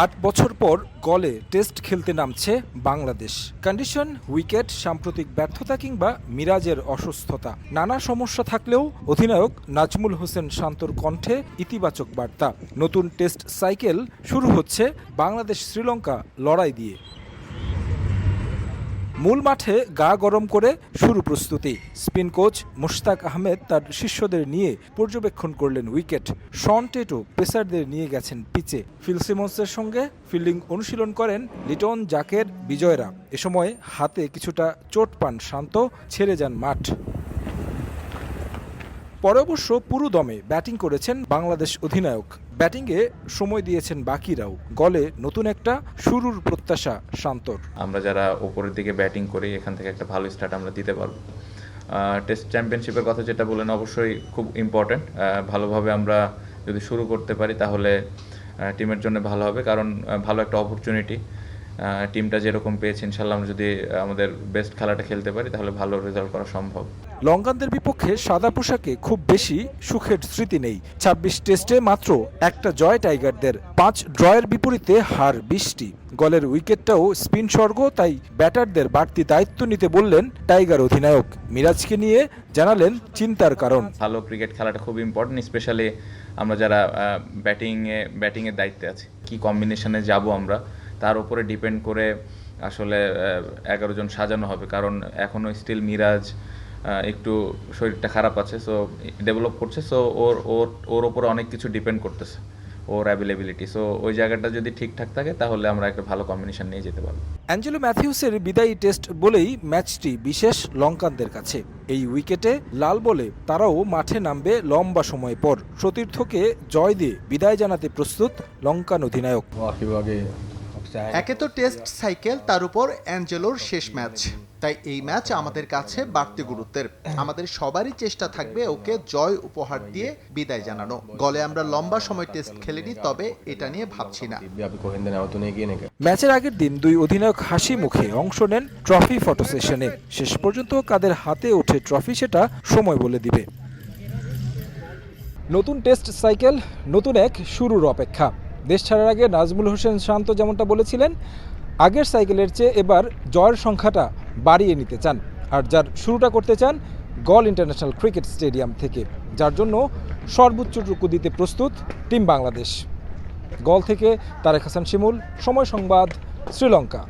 আট বছর পর গলে টেস্ট খেলতে নামছে বাংলাদেশ। কন্ডিশন, উইকেট, সাম্প্রতিক ব্যর্থতা কিংবা মিরাজের অসুস্থতা। নানা সমস্যা থাকলেও অধিনায়ক নাজমুল হোসেন শান্তর কণ্ঠে ইতিবাচক বার্তা। নতুন টেস্ট সাইকেল শুরু হচ্ছে বাংলাদেশ শ্রীলঙ্কা লড়াই দিয়ে। মূল মাঠে গা গরম করে শুরু প্রস্তুতি। স্পিন কোচ মুশতাক আহমেদ তার শিষ্যদের নিয়ে পর্যবেক্ষণ করলেন উইকেট। শন টেটো পেসারদের নিয়ে গেছেন পিচে। ফিলসিমসের সঙ্গে ফিল্ডিং অনুশীলন করেন লিটন জাকের বিজয়রা। এ সময় হাতে কিছুটা চোট পান শান্ত, ছেড়ে যান মাঠ। পরে অবশ্য পুরো দমে ব্যাটিং করেছেন বাংলাদেশ অধিনায়ক। ব্যাটিংয়ে সময় দিয়েছেন বাকিরাও। গলে নতুন একটা শুরুর প্রত্যাশা শান্তর। আমরা যারা ওপরের দিকে ব্যাটিং করি, এখান থেকে একটা ভালো স্টার্ট আমরা দিতে পারব। টেস্ট চ্যাম্পিয়নশিপের কথা যেটা বলেন অবশ্যই খুব ইম্পর্ট্যান্ট ভালোভাবে আমরা যদি শুরু করতে পারি, তাহলে টিমের জন্য ভালো হবে। কারণ ভালো একটা অপরচুনিটি টিমটা যেরকম পেয়েছে ইনশাল্লাহ আমরা যদি আমাদের বেস্ট খেলাটা খেলতে পারি তাহলে ভালো রেজাল্ট করা সম্ভব। লঙ্কানদের বিপক্ষে সাদা পোশাকে খুব বেশি সুখের স্মৃতি নেই। ২৬ টেস্টে মাত্র একটা জয় টাইগারদের পাঁচ ড্রয়ের বিপরীতে হার বিশটি। গলের উইকেটটাও স্পিন স্বর্গ তাই ব্যাটারদের বাড়তি দায়িত্ব নিতে বললেন টাইগার অধিনায়ক। মিরাজকে নিয়ে জানালেন চিন্তার কারণ। ভালো ক্রিকেট খেলাটা খুব ইম্পর্টেন্ট স্পেশালি আমরা যারা ব্যাটিংয়ে ব্যাটিংয়ের দায়িত্বে আছি। কি কম্বিনেশনে যাব আমরা? তার উপরে ডিপেন্ড করে আসলে এগারো জন সাজানো হবে। কারণ এখনও স্টিল মিরাজ একটু শরীরটা খারাপ আছে সো ডেভেলপ করছে সো ওর ওর ওর ওপরে অনেক কিছু ডিপেন্ড করতেছে ওর অ্যাভেলেবিলিটি সো ওই জায়গাটা যদি ঠিকঠাক থাকে তাহলে আমরা একটা ভালো কম্বিনেশন নিয়ে যেতে পারব। অ্যাঞ্জেলো ম্যাথিউসের বিদায়ী টেস্ট বলেই ম্যাচটি বিশেষ লঙ্কানদের কাছে। এই উইকেটে লাল বলে তারাও মাঠে নামবে লম্বা সময় পর। সতীর্থকে জয় দিয়ে বিদায় জানাতে প্রস্তুত লঙ্কান অধিনায়ক। Wahibagi একে তো টেস্ট সাইকেল তার উপর অ্যাঞ্জেলোর শেষ ম্যাচ। তাই এই ম্যাচ আমাদের কাছে বাড়তি গুরুত্বের। আমাদের সবারই চেষ্টা থাকবে ওকে জয় উপহার দিয়ে বিদায় জানানো। গলে আমরা লম্বা সময় টেস্ট খেলেনি তবে এটা নিয়ে ভাবছি না। ম্যাচের আগের দিন দুই অধিনায়ক হাসি মুখে অংশ নেন ট্রফি ফটো সেশনে। শেষ পর্যন্ত কাদের হাতে ওঠে ট্রফি সেটা সময় বলে দিবে। নতুন টেস্ট সাইকেল নতুন এক শুরুর অপেক্ষা। দেশ ছাড়ার আগে নাজমুল হোসেন শান্ত যেমনটা বলেছিলেন, আগের সাইকেলের চেয়ে এবার জয়ের সংখ্যাটা বাড়িয়ে নিতে চান। আর যার শুরুটা করতে চান গল ইন্টারন্যাশনাল ক্রিকেট স্টেডিয়াম থেকে, যার জন্য সর্বোচ্চটুকু দিতে প্রস্তুত টিম বাংলাদেশ। গল থেকে তারেক হাসান শিমুল, সময় সংবাদ, শ্রীলঙ্কা।